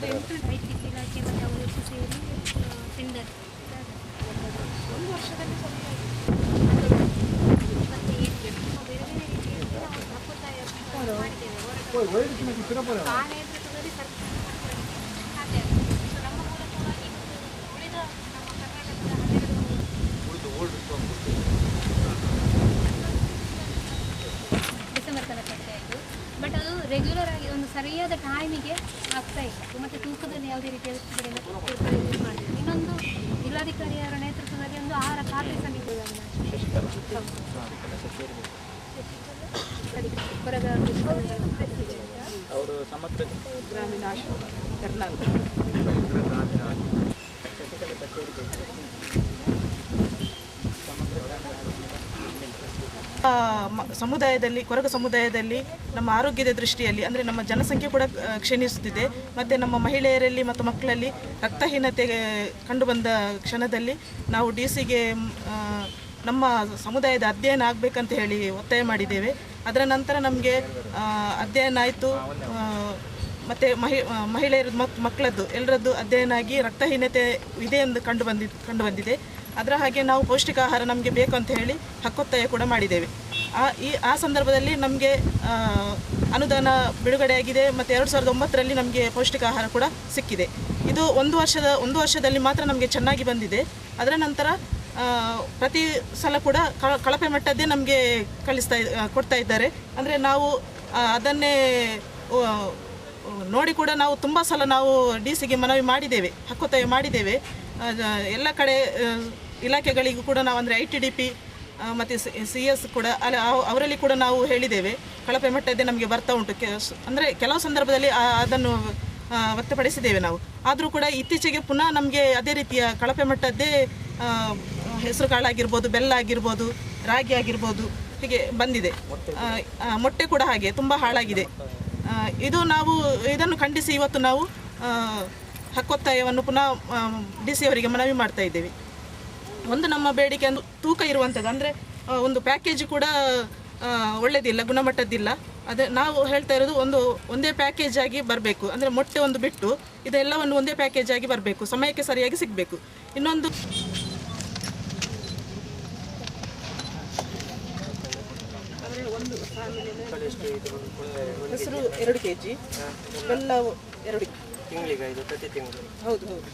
ಬೇರೆ ಬೇರೆ ರೀತಿಯಲ್ಲಿ ನಾವು ಒಪ್ಪಂದಾಯ ಮಾಡಿದ್ದೇವೆ ಹೊರಗೆ ಆ ನೇತೃತ್ವದಲ್ಲಿ ಸರ್ಕಾರ ಅದೇ ಸೊ ನಮ್ಮ ಮೂಲಕವಾಗಿ ಉಳಿದ ನಮ್ಮ ಕರ್ನಾಟಕದ ಹನ್ನೆರಡು ಡಿಸೆಂಬರ್ ತನಕ ಕಟ್ಟೆ ಆಯಿತು ಬಟ್ ಅದು ರೆಗ್ಯುಲರ್ ಆಗಿ ಒಂದು ಸರಿಯಾದ ಟೈಮಿಗೆ ಆಗ್ತಾ ಇತ್ತು ಮತ್ತು ತೂಕದಲ್ಲಿ ಯಾವುದೇ ರೀತಿಯ ವ್ಯಕ್ತಿಗಳಿಂದ ಮಾಡಿದ್ರು ಇನ್ನೊಂದು ಜಿಲ್ಲಾಧಿಕಾರಿಯವರ ನೇತೃತ್ವದಲ್ಲಿ ಒಂದು ಆಹಾರ ಖಾತೆ ಹೊರಗ ಅವರು ಸಮಗ್ರ ಗ್ರಾಮೀಣ ಆಶ್ರಮ, ಕರ್ನಾಟಕ. ಸಮುದಾಯದಲ್ಲಿ, ಕೊರಗ ಸಮುದಾಯದಲ್ಲಿ, ನಮ್ಮ ಆರೋಗ್ಯದ ದೃಷ್ಟಿಯಲ್ಲಿ, ಅಂದರೆ ನಮ್ಮ ಜನಸಂಖ್ಯೆ ಕೂಡ ಕ್ಷೀಣಿಸುತ್ತಿದೆ. ಮತ್ತು ನಮ್ಮ ಮಹಿಳೆಯರಲ್ಲಿ ಮತ್ತು ಮಕ್ಕಳಲ್ಲಿ ರಕ್ತಹೀನತೆ ಕಂಡುಬಂದ ಕ್ಷಣದಲ್ಲಿ ನಾವು ಡಿ ಸಿಗೆ ನಮ್ಮ ಸಮುದಾಯದ ಅಧ್ಯಯನ ಆಗಬೇಕಂತ ಹೇಳಿ ಒತ್ತಾಯ ಮಾಡಿದ್ದೇವೆ. ಅದರ ನಂತರ ನಮಗೆ ಅಧ್ಯಯನ ಆಯಿತು. ಮತ್ತು ಮಹಿ ಮಹಿಳೆಯರದ್ದು ಮತ್ತು ಮಕ್ಕಳದ್ದು ಎಲ್ಲರದ್ದು ಅಧ್ಯಯನ ಆಗಿ ರಕ್ತಹೀನತೆ ಇದೆ ಎಂದು ಕಂಡು ಬಂದಿ, ಕಂಡು ಬಂದಿದೆ. ಅದರ ಹಾಗೆ ನಾವು ಪೌಷ್ಟಿಕ ಆಹಾರ ನಮಗೆ ಬೇಕು ಅಂತ ಹೇಳಿ ಹಕ್ಕೊತ್ತಾಯ ಕೂಡ ಮಾಡಿದ್ದೇವೆ. ಆ, ಈ, ಆ ಸಂದರ್ಭದಲ್ಲಿ ನಮಗೆ ಅನುದಾನ ಬಿಡುಗಡೆಯಾಗಿದೆ ಮತ್ತು ಎರಡು ಸಾವಿರದ ಒಂಬತ್ತರಲ್ಲಿ ನಮಗೆ ಪೌಷ್ಟಿಕ ಆಹಾರ ಕೂಡ ಸಿಕ್ಕಿದೆ. ಇದು ಒಂದು ವರ್ಷದ, ಒಂದು ವರ್ಷದಲ್ಲಿ ಮಾತ್ರ ನಮಗೆ ಚೆನ್ನಾಗಿ ಬಂದಿದೆ. ಅದರ ನಂತರ ಪ್ರತಿ ಸಲ ಕೂಡ ಕಳಪೆ ಮಟ್ಟದ್ದೇ ನಮಗೆ ಕಳಿಸ್ತಾ ಕೊಡ್ತಾ ಇದ್ದಾರೆ. ಅಂದರೆ ನಾವು ಅದನ್ನೇ ನೋಡಿ ಕೂಡ ನಾವು ತುಂಬ ಸಲ ನಾವು ಡಿ ಸಿಗೆ ಮನವಿ ಮಾಡಿದ್ದೇವೆ, ಹಕ್ಕೊತ್ತಾಯ ಮಾಡಿದ್ದೇವೆ. ಎಲ್ಲ ಕಡೆ ಇಲಾಖೆಗಳಿಗೂ ಕೂಡ ನಾವು ಅಂದರೆ ಐ ಟಿ ಡಿ ಪಿ ಮತ್ತು ಸಿ ಎಸ್ ಕೂಡ ಅಲ್ಲಿ ಅವ್- ಅವರಲ್ಲಿ ಕೂಡ ನಾವು ಹೇಳಿದ್ದೇವೆ. ಕಳಪೆ ಮಟ್ಟದ್ದೇ ನಮಗೆ ಬರ್ತಾ ಉಂಟು. ಕೆ ಅಂದರೆ ಕೆಲವು ಸಂದರ್ಭದಲ್ಲಿ ಅದನ್ನು ವ್ಯಕ್ತಪಡಿಸಿದ್ದೇವೆ ನಾವು. ಆದರೂ ಕೂಡ ಇತ್ತೀಚೆಗೆ ಪುನಃ ನಮಗೆ ಅದೇ ರೀತಿಯ ಕಳಪೆ ಮಟ್ಟದ್ದೇ ಹೆಸರು ಕಾಳಾಗಿರ್ಬೋದು, ಬೆಲ್ಲ ಆಗಿರ್ಬೋದು, ರಾಗಿ ಆಗಿರ್ಬೋದು ಹೀಗೆ ಬಂದಿದೆ. ಮೊಟ್ಟೆ ಕೂಡ ಹಾಗೆ, ತುಂಬ ಹಾಳಾಗಿದೆ. ಇದು ನಾವು, ಇದನ್ನು ಖಂಡಿಸಿ ಇವತ್ತು ನಾವು ಹಕ್ಕೊತ್ತಾಯವನ್ನು ಪುನಃ ಡಿ ಸಿ ಅವರಿಗೆ ಮನವಿ ಮಾಡ್ತಾ ಇದ್ದೇವೆ. ಒಂದು ನಮ್ಮ ಬೇಡಿಕೆ ಅಂದು ತೂಕ ಇರುವಂಥದ್ದು ಅಂದರೆ ಒಂದು ಪ್ಯಾಕೇಜ್ ಕೂಡ ಒಳ್ಳೆಯದಿಲ್ಲ ಒಳ್ಳೆದಿಲ್ಲ ಗುಣಮಟ್ಟದ್ದಿಲ್ಲ. ಅದೇ ನಾವು ಹೇಳ್ತಾ ಇರೋದು ಒಂದು ಒಂದೇ ಪ್ಯಾಕೇಜ್ ಆಗಿ ಬರಬೇಕು. ಅಂದರೆ ಮೊಟ್ಟೆ ಒಂದು ಬಿಟ್ಟು ಇದೆಲ್ಲವನ್ನು ಒಂದೇ ಪ್ಯಾಕೇಜ್ ಆಗಿ ಬರಬೇಕು. ಸಮಯಕ್ಕೆ ಸರಿಯಾಗಿ ಸಿಗಬೇಕು. ಇನ್ನೊಂದು ಹೆಸರು ಎರಡು ಕೆ ಜಿ ಬೆಲ್ಲ ಎರಡು. ಹೌದು ಹೌದು.